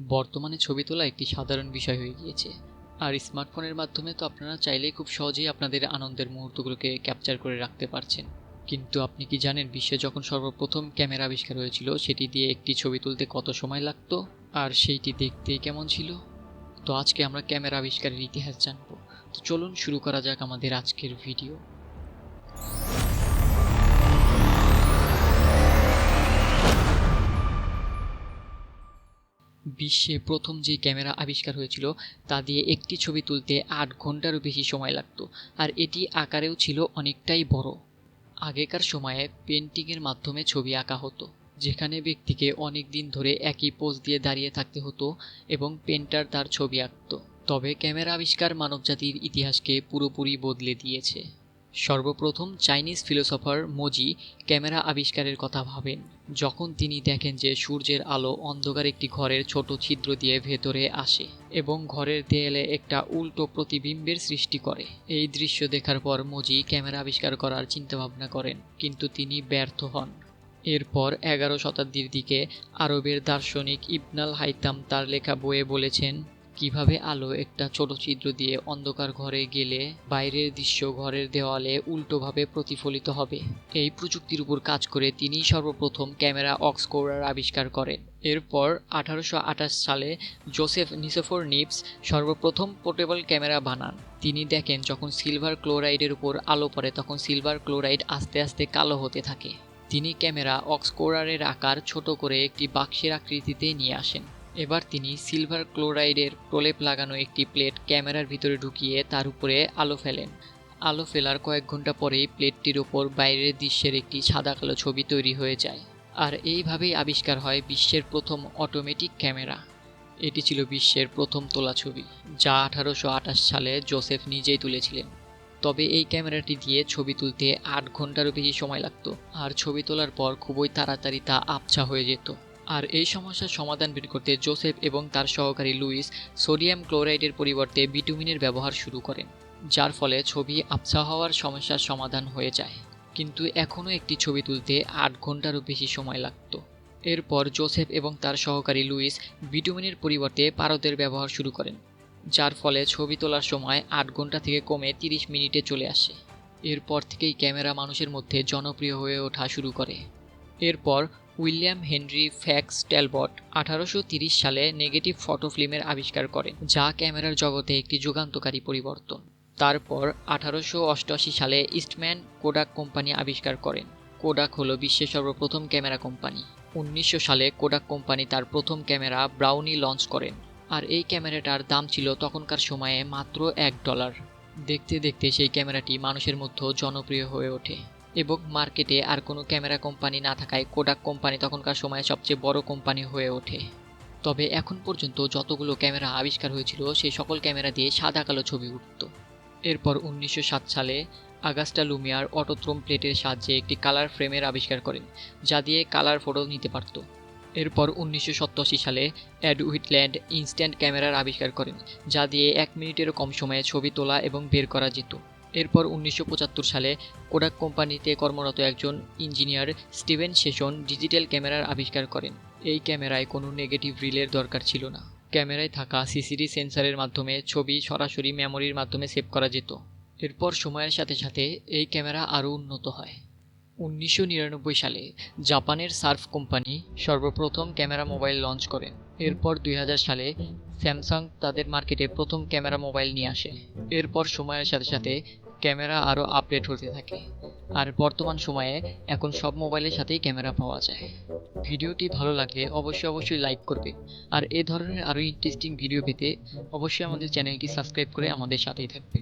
বর্তমানে ছবি তোলা একটি সাধারণ বিষয় হয়ে গিয়েছে। আর স্মার্টফোনের মাধ্যমে তো আপনারা চাইলেই খুব সহজেই আপনাদের আনন্দের মুহূর্তগুলোকে ক্যাপচার করে রাখতে পারছেন। কিন্তু আপনি কি জানেন বিশ্বে যখন সর্বপ্রথম ক্যামেরা আবিষ্কার হয়েছিল, সেটি দিয়ে একটি ছবি তুলতে কত সময় লাগতো? আর সেইটি দেখতে কেমন ছিল? তো আজকে আমরা ক্যামেরা আবিষ্কারের ইতিহাস জানব। তো চলুন শুরু করা যাক আমাদের আজকের ভিডিও। বিশ্বে প্রথম যে ক্যামেরা আবিষ্কার হয়েছিল, তা দিয়ে একটি ছবি তুলতে আট ঘন্টারও বেশি সময় লাগতো, আর এটি আকারেও ছিল অনেকটাই বড়। আগেকার সময়ে পেন্টিংয়ের মাধ্যমে ছবি আঁকা হতো, যেখানে ব্যক্তিকে অনেক দিন ধরে একই পোজ দিয়ে দাঁড়িয়ে থাকতে হতো এবং পেন্টার তার ছবি আঁকত। তবে ক্যামেরা আবিষ্কার মানবজাতির ইতিহাসকে পুরোপুরি বদলে দিয়েছে। সর্বপ্রথম চাইনিজ ফিলোসফার মোজি ক্যামেরা আবিষ্কারের কথা ভাবেন। যখন তিনি দেখেন যে সূর্যের আলো অন্ধকার একটি ঘরের ছোট ছিদ্র দিয়ে ভেতরে আসে এবং ঘরের দেয়ালে একটা উল্টো প্রতিবিম্বের সৃষ্টি করে। এই দৃশ্য দেখার পর মোজি ক্যামেরা আবিষ্কার করার চিন্তাভাবনা করেন, কিন্তু তিনি ব্যর্থ হন। এরপর এগারো শতাব্দীর দিকে আরবের দার্শনিক ইবনাল হাইতাম তার লেখা বইয়ে বলেছেন কীভাবে আলো একটা ছোট ছিদ্র দিয়ে অন্ধকার ঘরে গেলে বাইরের দৃশ্য ঘরের দেওয়ালে উল্টোভাবে প্রতিফলিত হবে? এই প্রযুক্তির উপর কাজ করে তিনি সর্বপ্রথম ক্যামেরা অক্সকোরার আবিষ্কার করেন। এরপর আঠারোশো আঠাশ সালে জোসেফ নিসোফোর নিপস সর্বপ্রথম পোর্টেবল ক্যামেরা বানান। তিনি দেখেন যখন সিলভার ক্লোরাইডের উপর আলো পড়ে তখন সিলভার ক্লোরাইড আস্তে আস্তে কালো হতে থাকে। তিনি ক্যামেরা অক্সকোরারের আকার ছোট করে একটি বাক্সের আকৃতিতে নিয়ে আসেন। এবার তিনি সিলভার ক্লোরাইডের প্রলেপ লাগানো একটি প্লেট ক্যামেরার ভিতরে ঢুকিয়ে তার উপরে আলো ফেলেন। আলো ফেলার কয়েক ঘণ্টা পরেই প্লেটটির ওপর বাইরের দৃশ্যের একটি সাদা কালো ছবি তৈরি হয়ে যায়। আর এইভাবেই আবিষ্কার হয় বিশ্বের প্রথম অটোমেটিক ক্যামেরা। এটি ছিল বিশ্বের প্রথম তোলা ছবি, যা আঠারোশো আটাশ সালে জোসেফ নিজেই তুলেছিলেন। তবে এই ক্যামেরাটি দিয়ে ছবি তুলতে আট ঘন্টারও বেশি সময় লাগতো, আর ছবি তোলার পর খুবই তাড়াতাড়ি তা আবছা হয়ে যেত। আর এই সমস্যার সমাধান বের করতে জোসেফ এবং তার সহকারী লুইস সোডিয়াম ক্লোরাইডের পরিবর্তে বিটুমিনের ব্যবহার শুরু করেন, যার ফলে ছবি আবছা হওয়ার সমস্যার সমাধান হয়ে যায়। কিন্তু এখনও একটি ছবি তুলতে আট ঘন্টারও বেশি সময় লাগত। এরপর জোসেফ এবং তার সহকারী লুইস বিটুমিনের পরিবর্তে পারদের ব্যবহার শুরু করেন, যার ফলে ছবি তোলার সময় আট ঘণ্টা থেকে কমে তিরিশ মিনিটে চলে আসে। এরপর থেকেই ক্যামেরা মানুষের মধ্যে জনপ্রিয় হয়ে ওঠা শুরু করে। এরপর উইলিয়াম হেনরি ফ্যাক্স টেলবট আঠারোশো সালে নেগেটিভ ফটো ফিল্মের আবিষ্কার করেন, যা ক্যামেরার জগতে একটি যুগান্তকারী পরিবর্তন। তারপর আঠারোশো অষ্টআশি সালে ইস্টম্যান কোডাক কোম্পানি আবিষ্কার করেন। কোডাক হলো বিশ্বের সর্বপ্রথম ক্যামেরা কোম্পানি। উনিশশো সালে কোডাক কোম্পানি তার প্রথম ক্যামেরা ব্রাউনি লঞ্চ করেন, আর এই ক্যামেরাটার দাম ছিল তখনকার সময়ে মাত্র এক ডলার। দেখতে দেখতে সেই ক্যামেরাটি মানুষের মধ্যে জনপ্রিয় হয়ে ওঠে। এবং মার্কেটে আর কোনো ক্যামেরা কোম্পানি না থাকায় কোডাক কোম্পানি তখনকার সময়ে সবচেয়ে বড় কোম্পানি হয়ে ওঠে। তবে এখন পর্যন্ত যতগুলো ক্যামেরা আবিষ্কার হয়েছিল সেই সকল ক্যামেরা দিয়ে সাদা কালো ছবি উঠত। এরপর উনিশশো সাত সালে আগাস্টা লুমিয়ার অটোথ্রোম প্লেটের সাহায্যে একটি কালার ফ্রেমের আবিষ্কার করেন, যা দিয়ে কালার ফটো নিতে পারত। এরপর উনিশশো সালে অ্যাড উইটল্যান্ড ইনস্ট্যান্ট ক্যামেরার আবিষ্কার করেন, যা দিয়ে এক মিনিটেরও কম সময়ে ছবি তোলা এবং বের করা যেত। এরপর উনিশশো পঁচাত্তর সালে কোডাক কোম্পানিতে কর্মরত একজন ইঞ্জিনিয়ার স্টিভেন সেশন ডিজিটাল ক্যামেরার আবিষ্কার করেন। এই ক্যামেরায় কোনো নেগেটিভ রিলের দরকার ছিল না। ক্যামেরায় থাকা সিসিডি সেন্সারের মাধ্যমে ছবি সরাসরি মেমোরির মাধ্যমে সেভ করা যেত। এরপর সময়ের সাথে সাথে এই ক্যামেরা আরও উন্নত হয়। উনিশশো নিরানব্বই সালে জাপানের সার্ফ কোম্পানি সর্বপ্রথম ক্যামেরা মোবাইল লঞ্চ করেন এরপর দুই হাজার সালে স্যামসাং তাদের মার্কেটে প্রথম ক্যামেরা মোবাইল নিয়ে আসে। এরপর সময়ের সাথে সাথে ক্যামেরা আরও আপডেট হতে থাকে। আর বর্তমান সময়ে এখন সব মোবাইলের সাথেই ক্যামেরা পাওয়া যায়। ভিডিওটি ভালো লাগলে অবশ্যই অবশ্যই লাইক করবে। আর এ ধরনের আরও ইন্টারেস্টিং ভিডিও পেতে অবশ্যই আমাদের চ্যানেলটি সাবস্ক্রাইব করে আমাদের সাথেই থাকবে।